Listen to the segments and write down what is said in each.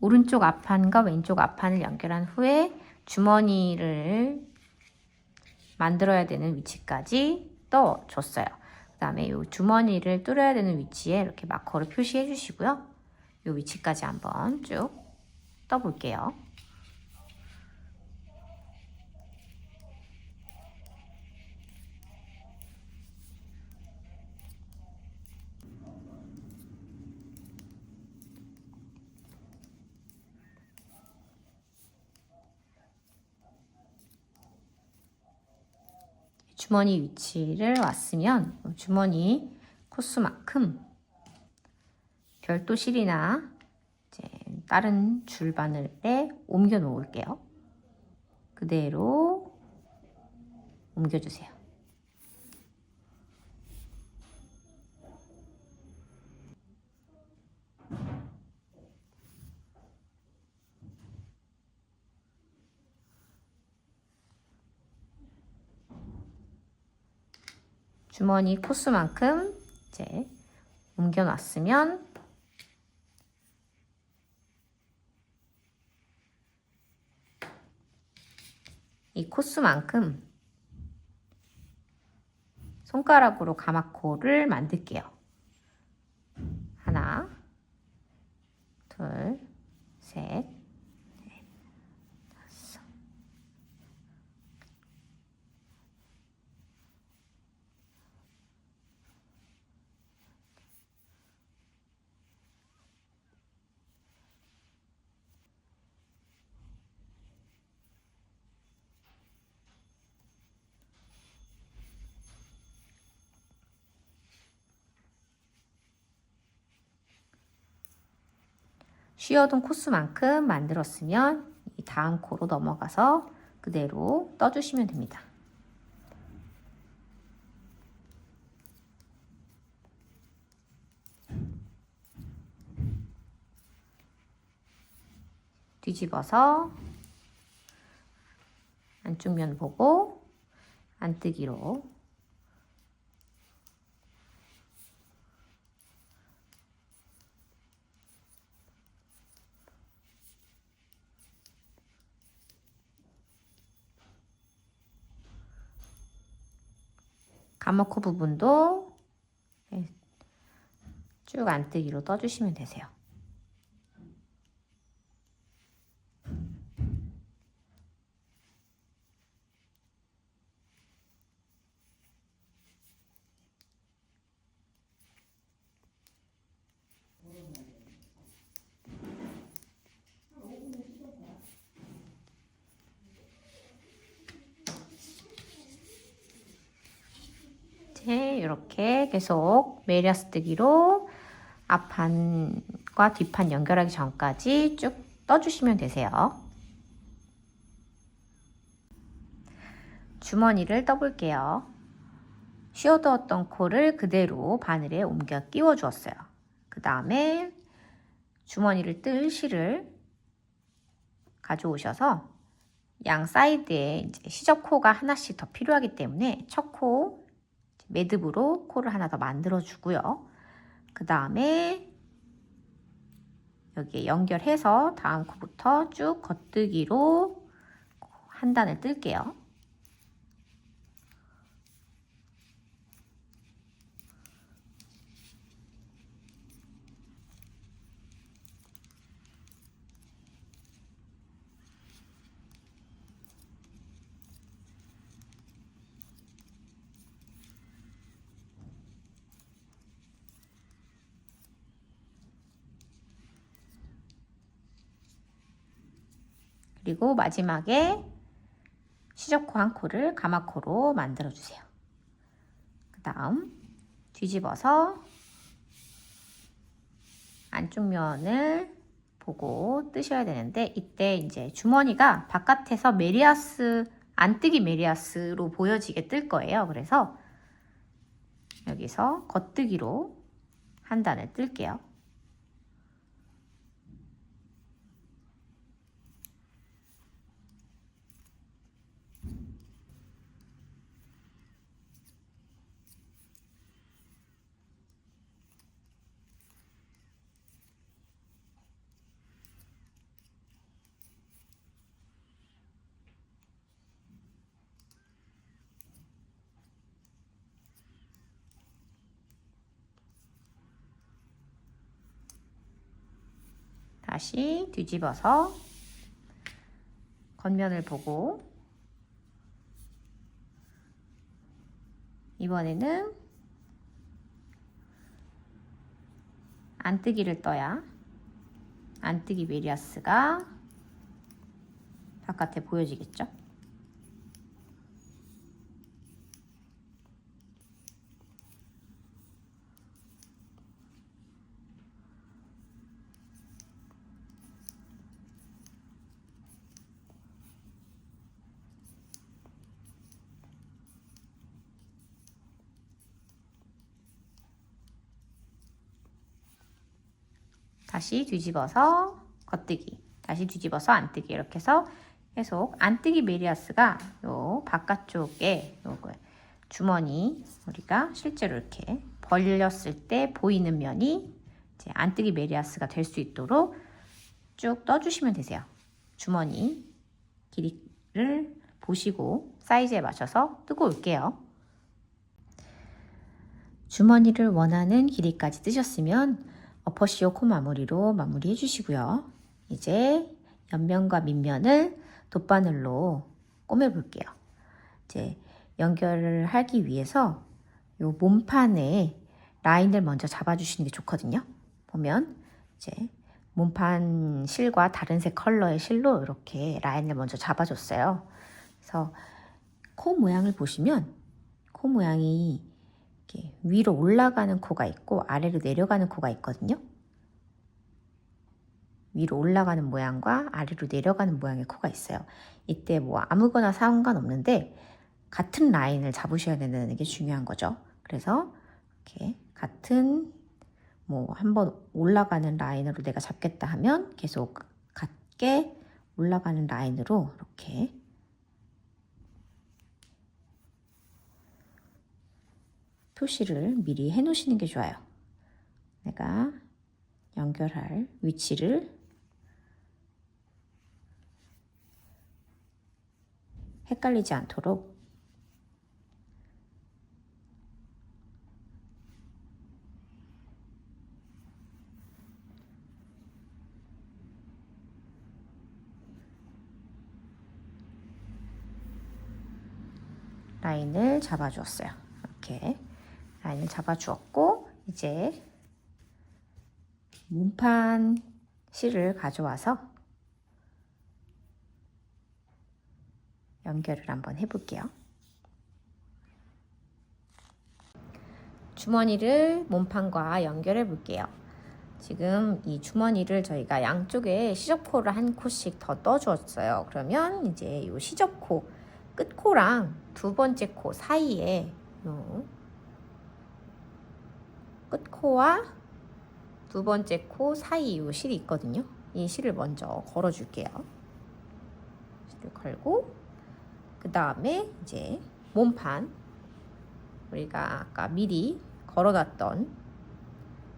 오른쪽 앞판과 왼쪽 앞판을 연결한 후에 주머니를 만들어야 되는 위치까지 떠줬어요. 그 다음에 이 주머니를 뚫어야 되는 위치에 이렇게 마커로 표시해 주시고요. 이 위치까지 한번 쭉 떠볼게요. 주머니 위치를 왔으면 주머니 코스만큼 별도 실이나 다른 줄바늘에 옮겨 놓을게요. 그대로 옮겨주세요. 주머니 코스만큼 이제 옮겨 놨으면 이 코스만큼 손가락으로 가마코를 만들게요. 하나, 둘, 셋, 쉬어둔 코스만큼 만들었으면 이 다음 코로 넘어가서 그대로 떠주시면 됩니다. 뒤집어서 안쪽 면 보고 안뜨기로 가마코 부분도 네, 쭉 안뜨기로 떠주시면 되세요. 이렇게 계속 메리아스 뜨기로 앞판과 뒷판 연결하기 전까지 쭉 떠주시면 되세요. 주머니를 떠볼게요. 쉬어두었던 코를 그대로 바늘에 옮겨 끼워 주었어요. 그 다음에 주머니를 뜰 실을 가져오셔서 양 사이드에 이제 시접 코가 하나씩 더 필요하기 때문에 첫 코 매듭으로 코를 하나 더 만들어 주고요. 그 다음에 여기에 연결해서 다음 코부터 쭉 겉뜨기로 한 단을 뜰게요. 그리고 마지막에 시접코 한 코를 가마코로 만들어 주세요. 그 다음 뒤집어서 안쪽 면을 보고 뜨셔야 되는데 이때 이제 주머니가 바깥에서 메리아스 안뜨기 메리아스로 보여지게 뜰 거예요. 그래서 여기서 겉뜨기로 한 단을 뜰게요. 다시 뒤집어서 겉면을 보고 이번에는 안뜨기를 떠야 안뜨기 메리아스가 바깥에 보여지겠죠? 다시 뒤집어서 겉뜨기, 다시 뒤집어서 안뜨기 이렇게 해서 계속 안뜨기 메리아스가 요 바깥쪽에 요거 주머니 우리가 실제로 이렇게 벌렸을 때 보이는 면이 이제 안뜨기 메리아스가 될 수 있도록 쭉 떠주시면 되세요. 주머니 길이를 보시고 사이즈에 맞춰서 뜨고 올게요. 주머니를 원하는 길이까지 뜨셨으면 어퍼시오 코 마무리로 마무리해 주시고요. 이제 옆면과 밑면을 돗바늘로 꼬매 볼게요. 이제 연결을 하기 위해서 요 몸판에 라인을 먼저 잡아 주시는 게 좋거든요. 보면 이제 몸판 실과 다른 색 컬러의 실로 이렇게 라인을 먼저 잡아 줬어요. 그래서 코 모양을 보시면 코 모양이 이렇게 위로 올라가는 코가 있고 아래로 내려가는 코가 있거든요. 위로 올라가는 모양과 아래로 내려가는 모양의 코가 있어요. 이때 뭐 아무거나 상관없는데 같은 라인을 잡으셔야 되는 게 중요한 거죠. 그래서 이렇게 같은 뭐 한번 올라가는 라인으로 내가 잡겠다 하면 계속 같게 올라가는 라인으로 이렇게 표시를 미리 해 놓으시는 게 좋아요. 내가 연결할 위치를 헷갈리지 않도록 라인을 잡아주었어요. 이렇게 라인을 잡아주었고 이제 몸판 실을 가져와서 연결을 한번 해볼게요. 주머니를 몸판과 연결해 볼게요. 지금 이 주머니를 저희가 양쪽에 시접코를 한 코씩 더 떠주었어요. 그러면 이제 이 시접코 끝코랑 두 번째 코 사이에 요 끝코와 두 번째 코 사이 이 실이 있거든요. 이 실을 먼저 걸어줄게요. 실을 걸고 그 다음에 이제 몸판 우리가 아까 미리 걸어놨던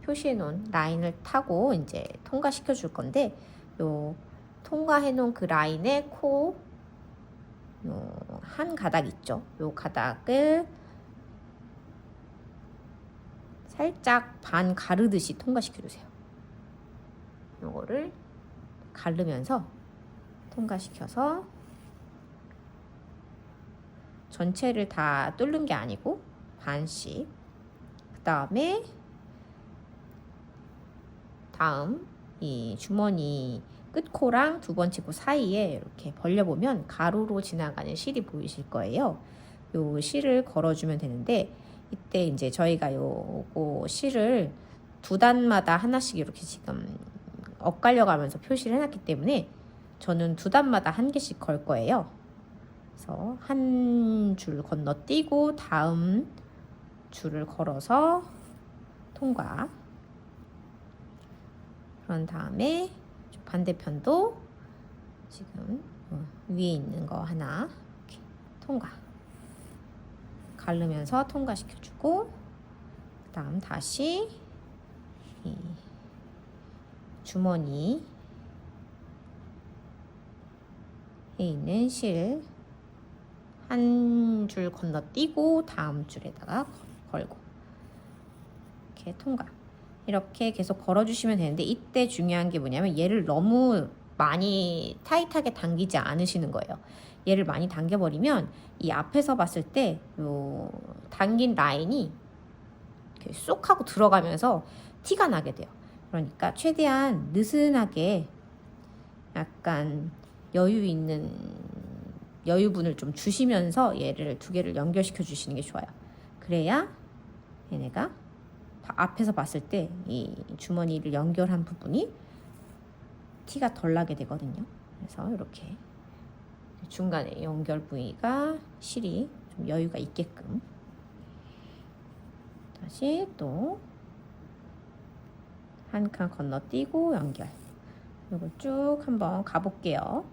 표시해 놓은 라인을 타고 이제 통과시켜 줄 건데 요 통과해 놓은 그 라인에 코한 가닥 있죠. 요 가닥을 살짝 반 가르듯이 통과시켜 주세요. 요거를 가르면서 통과시켜서 전체를 다 뚫는 게 아니고 반씩 그 다음에 다음 이 주머니 끝코랑 두 번째 코 사이에 이렇게 벌려보면 가로로 지나가는 실이 보이실 거예요. 요 실을 걸어주면 되는데 이때 이제 저희가 요거 실을 두 단마다 하나씩 이렇게 지금 엇갈려 가면서 표시를 해놨기 때문에 저는 두 단마다 한 개씩 걸 거예요. 그래서 한 줄 건너뛰고 다음 줄을 걸어서 통과. 그런 다음에 반대편도 지금 어, 위에 있는 거 하나 통과. 가르면서 통과시켜주고 그 다음 다시 이 주머니 에 있는 실 한 줄 건너뛰고 다음 줄에다가 걸고 이렇게 통과 이렇게 계속 걸어주시면 되는데 이때 중요한 게 뭐냐면 얘를 너무 많이 타이트하게 당기지 않으시는 거예요. 얘를 많이 당겨버리면 이 앞에서 봤을 때 요 당긴 라인이 쏙 하고 들어가면서 티가 나게 돼요. 그러니까 최대한 느슨하게 약간 여유 있는 여유분을 좀 주시면서 얘를 두 개를 연결시켜 주시는 게 좋아요. 그래야 얘네가 바- 앞에서 봤을 때 이 주머니를 연결한 부분이 티가 덜 나게 되거든요. 그래서 이렇게 중간에 연결 부위가 실이 좀 여유가 있게끔 다시 또 한 칸 건너뛰고 연결 이거 쭉 한번 가볼게요.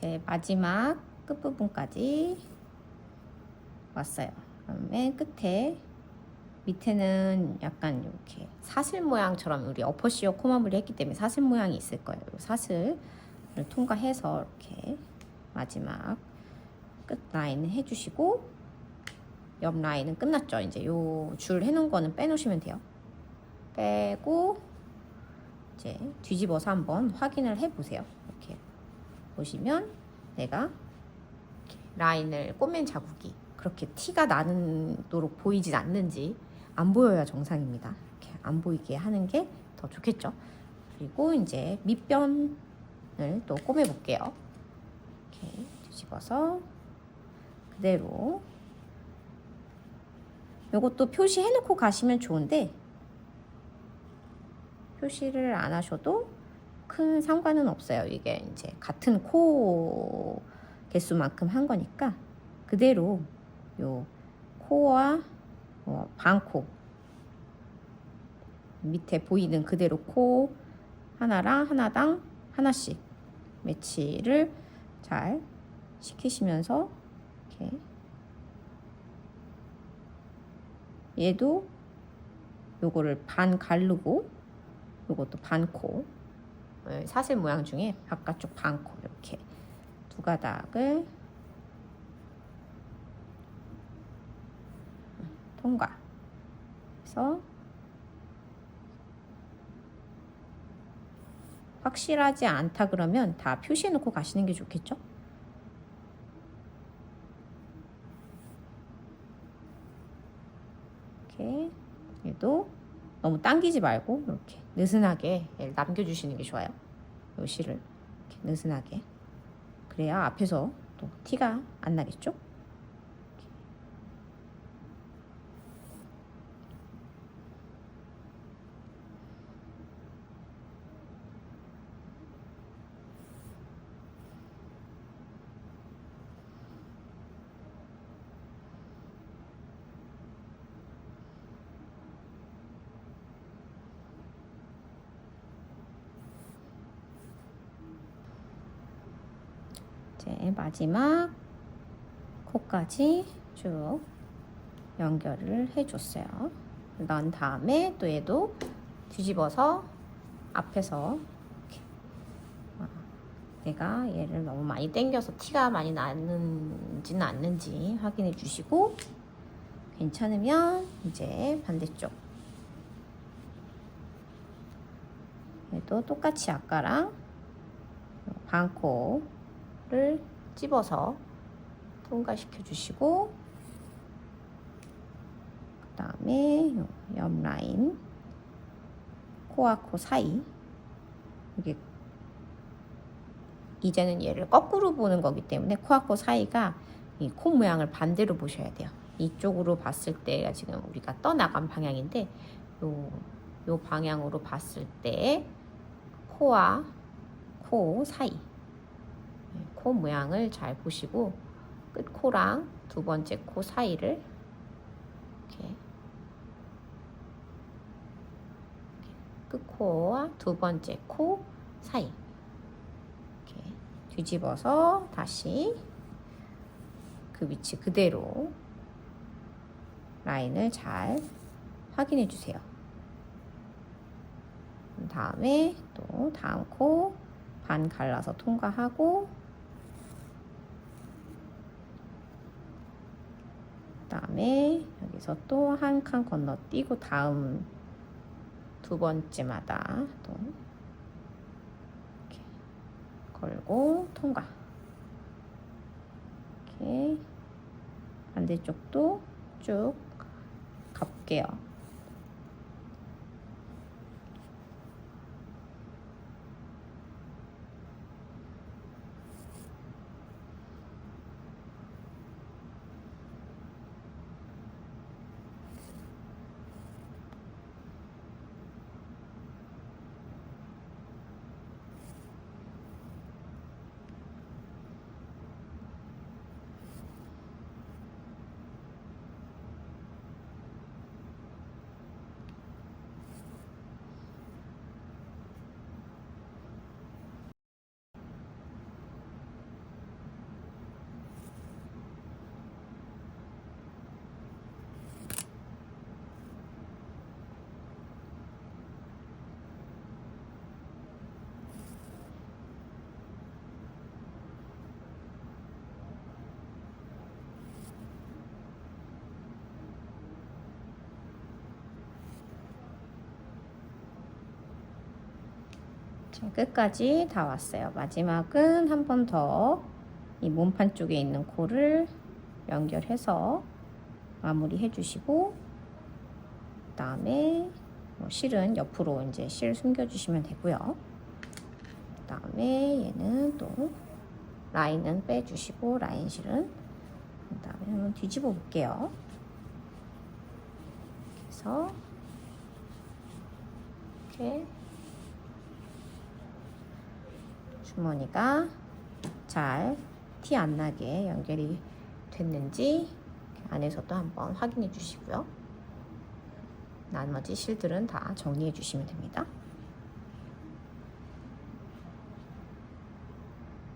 제 마지막 끝부분까지 왔어요. 그다음에 끝에 밑에는 약간 이렇게 사슬 모양처럼 우리 어퍼시어 코마블이 했기 때문에 사슬 모양이 있을 거예요. 이 사슬을 통과해서 이렇게 마지막 끝 라인을 해주시고 옆 라인은 끝났죠. 이제 요 줄 해놓은 거는 빼놓으시면 돼요. 빼고 이제 뒤집어서 한번 확인을 해보세요. 보시면 내가 라인을 꼬맨 자국이 그렇게 티가 나도록 보이진 않는지 안 보여야 정상입니다. 이렇게 안 보이게 하는 게 더 좋겠죠. 그리고 이제 밑변을 또 꼬매 볼게요. 이렇게 뒤집어서 그대로 이것도 표시해 놓고 가시면 좋은데 표시를 안 하셔도 큰 상관은 없어요. 이게 이제 같은 코 개수만큼 한 거니까 그대로 요 코와 어, 반코 밑에 보이는 그대로 코 하나랑 하나당 하나씩 매치를 잘 시키시면서 이렇게 얘도 요거를 반 가르고 요것도 반코 어, 사슬 모양 중에 바깥쪽 반코 이렇게 두 가닥을 통과 해서 확실하지 않다 그러면 다 표시해 놓고 가시는 게 좋겠죠? 이렇게 얘도 너무 당기지 말고 이렇게 느슨하게 남겨주시는 게 좋아요. 요 실을 이렇게 느슨하게 그래야 앞에서 또 티가 안 나겠죠? 이제 마지막 코까지 쭉 연결을 해줬어요. 난 다음에 또 얘도 뒤집어서 앞에서 내가 얘를 너무 많이 당겨서 티가 많이 나는지는 않는지 확인해 주시고 괜찮으면 이제 반대쪽 얘도 똑같이 아까랑 반코 를 찝어서 통과시켜 주시고 그 다음에 옆 라인 코와 코 사이 이게 이제는 얘를 거꾸로 보는 거기 때문에 코와 코 사이가 이 코 모양을 반대로 보셔야 돼요. 이쪽으로 봤을 때가 지금 우리가 떠나간 방향인데 요, 요 방향으로 봤을 때 코와 코 사이 네, 코 모양을 잘 보시고 끝 코랑 두 번째 코 사이를 이렇게 끝 코와 두 번째 코 사이 이렇게 뒤집어서 다시 그 위치 그대로 라인을 잘 확인해 주세요. 그 다음에 또 다음 코 반 갈라서 통과하고 그 다음에 여기서 또 한 칸 건너뛰고 다음 두 번째마다 또 이렇게 걸고 통과 이렇게 반대쪽도 쭉 가볼게요. 자, 끝까지 다 왔어요. 마지막은 한 번 더 이 몸판 쪽에 있는 코를 연결해서 마무리 해 주시고 그 다음에 뭐 실은 옆으로 이제 실 숨겨 주시면 되고요. 그 다음에 얘는 또 라인은 빼 주시고 라인 실은 그 다음에 한번 뒤집어 볼게요. 그래서 이렇게 주머니가 잘 티 안 나게 연결이 됐는지 안에서도 한번 확인해 주시고요. 나머지 실들은 다 정리해 주시면 됩니다.